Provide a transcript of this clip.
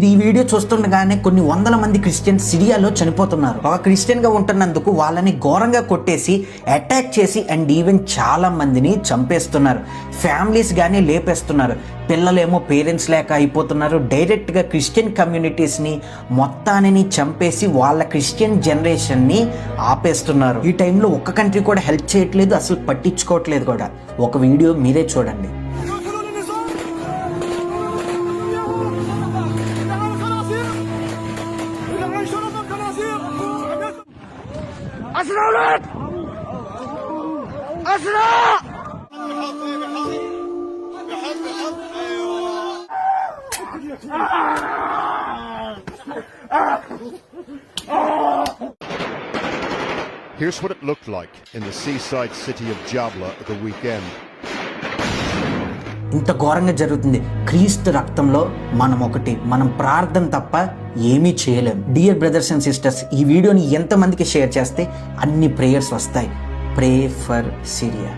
ఇది ఈ వీడియో చూస్తుండగానే కొన్ని వందల మంది క్రిస్టియన్స్ సిరియాలో చనిపోతున్నారు. ఒక క్రిస్టియన్గా ఉంటున్నందుకు వాళ్ళని ఘోరంగా కొట్టేసి అటాక్ చేసి అండ్ ఈవెన్ చాలా మందిని చంపేస్తున్నారు. ఫ్యామిలీస్ గానీ లేపేస్తున్నారు. పిల్లలేమో పేరెంట్స్ లేక అయిపోతున్నారు. డైరెక్ట్గా క్రిస్టియన్ కమ్యూనిటీస్ని మొత్తాన్ని చంపేసి వాళ్ళ క్రిస్టియన్ జనరేషన్ని ఆపేస్తున్నారు. ఈ టైంలో ఒక్క కంట్రీ కూడా హెల్ప్ చేయట్లేదు అసలు పట్టించుకోవట్లేదు కూడా. ఒక వీడియో మీరే చూడండి. اسرع ولد اسرع بحب بحب ايوه Here's what it looked like in the seaside city of Jabla at the weekend. ఇంత ఘోరంగా జరుగుతుంది. క్రీస్తు రక్తంలో మనం ఒకటి మనం ప్రార్థన తప్ప ఏమీ చేయలేం. డియర్ బ్రదర్స్ అండ్ సిస్టర్స్ ఈ వీడియోని ఎంతమందికి షేర్ చేస్తే అన్ని ప్రేయర్స్ వస్తాయి. Pray for Syria